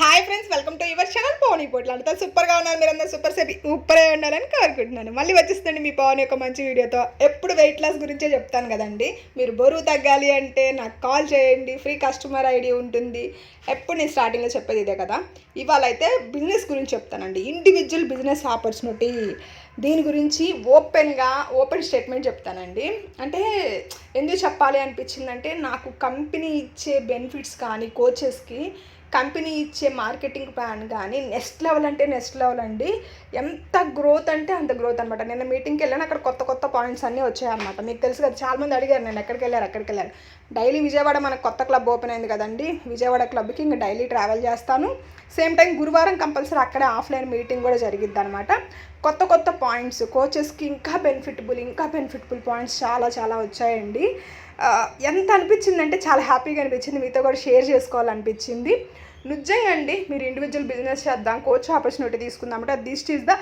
Hi friends welcome to your channel Pavan Potlu అంతా సూపర్గా ఉన్నారు మీరు అందరూ సూపర్ సెట్ సూపరే ఉండాలని కోరుకుంటున్నాను. మళ్ళీ వచ్చేస్తుంది మీ పవన్ యొక్క మంచి వీడియోతో. ఎప్పుడు వెయిట్ లాస్ గురించే చెప్తాను కదండి. మీరు బరువు తగ్గాలి అంటే నాకు కాల్ చేయండి ఫ్రీ కస్టమర్ ఐడి ఉంటుంది. ఎప్పుడు నేను స్టార్టింగ్లో చెప్పేది ఇదే కదా. ఇవాళ అయితే బిజినెస్ గురించి చెప్తానండి. ఇండివిజువల్ బిజినెస్ ఆపర్చునిటీ దీని గురించి ఓపెన్గా ఓపెన్ స్టేట్మెంట్ చెప్తానండి. అంటే ఎందుకు చెప్పాలి అనిపించిందంటే నాకు కంపెనీ ఇచ్చే బెనిఫిట్స్ కానీ కోచెస్కి కంపెనీ ఇచ్చే మార్కెటింగ్ ప్లాన్ కానీ నెక్స్ట్ లెవెల్ అంటే నెక్స్ట్ లెవెల్ అండి. ఎంత గ్రోత్ అంటే అంత గ్రోత్ అనమాట నేను మీటింగ్కి వెళ్ళాను అక్కడ కొత్త కొత్త పాయింట్స్ అన్నీ వచ్చాయన్నమాట. మీకు తెలుసు కదా చాలామంది అడిగారు నేను ఎక్కడికి వెళ్ళారు ఎక్కడికి వెళ్ళారు? డైలీ విజయవాడ మనకు కొత్త క్లబ్ ఓపెన్ అయింది కదండి. విజయవాడ క్లబ్కి ఇంకా డైలీ ట్రావెల్ చేస్తాను. సేమ్ టైం గురువారం కంపల్సరీ అక్కడే ఆఫ్లైన్ మీటింగ్ కూడా జరిగిద్ది అనమాట కొత్త కొత్త పాయింట్స్ కోచెస్కి ఇంకా బెనిఫిటబుల్ ఇంకా బెనిఫిటబుల్ పాయింట్స్ చాలా చాలా వచ్చాయండి. ఎంత అనిపించిందంటే చాలా హ్యాపీగా అనిపించింది. మీతో కూడా షేర్ చేసుకోవాలనిపించింది. నిజంగా అండి మీరు ఇండివిజువల్ బిజినెస్ చేద్దాం coach opportunity తీసుకుందామంటే this is the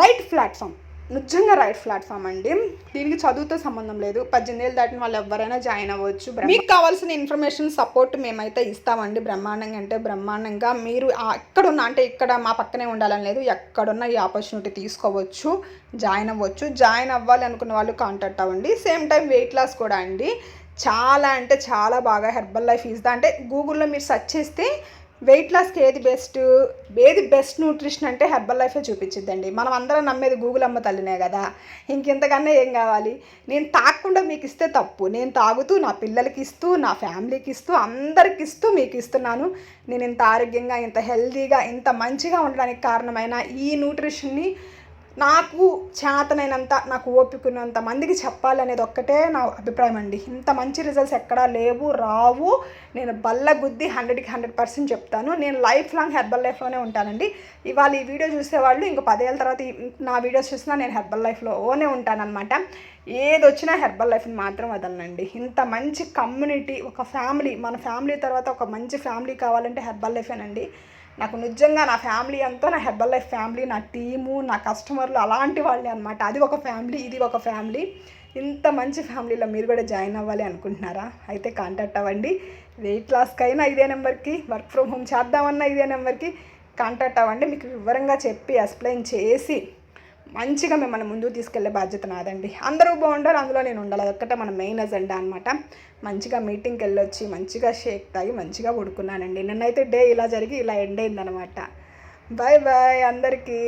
right platform నిజంగా రైట్ ప్లాట్ఫామ్ అండి. దీనికి చదువుతో సంబంధం లేదు. పద్దెనిమిది ఏళ్ళు దాటిన వాళ్ళు ఎవరైనా జాయిన్ అవ్వచ్చు. మీకు కావాల్సిన ఇన్ఫర్మేషన్ సపోర్ట్ మేమైతే ఇస్తామండి. బ్రహ్మాండంగా అంటే బ్రహ్మాండంగా మీరు ఎక్కడున్న ఎక్కడున్నా అంటే ఇక్కడ మా పక్కనే ఉండాలని లేదు. ఎక్కడున్న ఈ ఆపర్చునిటీ తీసుకోవచ్చు జాయిన్ అవ్వచ్చు. జాయిన్ అవ్వాలి అనుకున్న వాళ్ళు కాంటాక్ట్ అవ్వండి. సేమ్ టైం వెయిట్ లాస్ కూడా అండి. చాలా అంటే చాలా బాగా హెర్బల్ లైఫ్ ఈజ్ అంటే గూగుల్లో మీరు సెర్చ్ చేస్తే వెయిట్ లాస్కి ఏది బెస్ట్ ఏది బెస్ట్ న్యూట్రిషన్ అంటే హెర్బల్ లైఫే చూపించిద్దండి. మనం అందరం నమ్మేది గూగుల్ అమ్మ తల్లినే కదా. ఇంకెంతకన్నా ఏం కావాలి? నేను తాగకుండా మీకు ఇస్తే తప్పు. నేను తాగుతూ నా పిల్లలకి ఇస్తూ నా ఫ్యామిలీకి ఇస్తూ అందరికి ఇస్తూ మీకు ఇస్తున్నాను. నేను ఇంత ఆరోగ్యంగా ఇంత హెల్దీగా ఇంత మంచిగా ఉండడానికి కారణమైన ఈ న్యూట్రిషన్ని నాకు చేతనైనంత నాకు ఓపికనంత మందికి చెప్పాలనేది ఒక్కటే నా అభిప్రాయం అండి. ఇంత మంచి రిజల్ట్స్ ఎక్కడా లేవు రావు. నేను బల్ల గుద్ది హండ్రెడ్కి హండ్రెడ్ పర్సెంట్ చెప్తాను. నేను లైఫ్ లాంగ్ హెర్బల్ లైఫ్లోనే ఉంటానండి. ఇవాళ ఈ వీడియో చూసేవాళ్ళు ఇంకో పదేళ్ళ తర్వాత నా వీడియోస్ చూసినా నేను హెర్బల్ లైఫ్లోనే ఉంటానన్నమాట. ఏది వచ్చినా హెర్బల్ లైఫ్ని మాత్రం వదలనండి. ఇంత మంచి కమ్యూనిటీ ఒక ఫ్యామిలీ మన ఫ్యామిలీ తర్వాత ఒక మంచి ఫ్యామిలీ కావాలంటే హెర్బల్ లైఫేనండి నాకు నిజంగా నా ఫ్యామిలీ అంతా నా హెర్బల్ లైఫ్ ఫ్యామిలీ నా టీము నా కస్టమర్లు అలాంటి వాళ్ళే అనమాట అది ఒక ఫ్యామిలీ ఇది ఒక ఫ్యామిలీ. ఇంత మంచి ఫ్యామిలీలో మీరు కూడా జాయిన్ అవ్వాలి అనుకుంటున్నారా? అయితే కాంటాక్ట్ అవ్వండి. వెయిట్ లాస్కైనా అయినా ఇదే నెంబర్కి వర్క్ ఫ్రమ్ హోమ్ చేద్దామన్నా ఇదే నెంబర్కి కాంటాక్ట్ అవ్వండి. మీకు వివరంగా చెప్పి ఎక్స్ప్లెయిన్ చేసి మంచిగా మిమ్మల్ని ముందుకు తీసుకెళ్ళే బాధ్యత నాదండి. అందరూ బాగుండాలి అందులో నేను ఉండాలి. అదొక్కటే మన మెయిన్ అజెండా అనమాట మంచిగా మీటింగ్కి వెళ్ళొచ్చి మంచిగా షేక్ తాగి మంచిగా పడుకున్నానండి. నిన్నైతే డే ఇలా జరిగి ఇలా ఎండ్ అయిందనమాట బాయ్ బాయ్ అందరికీ.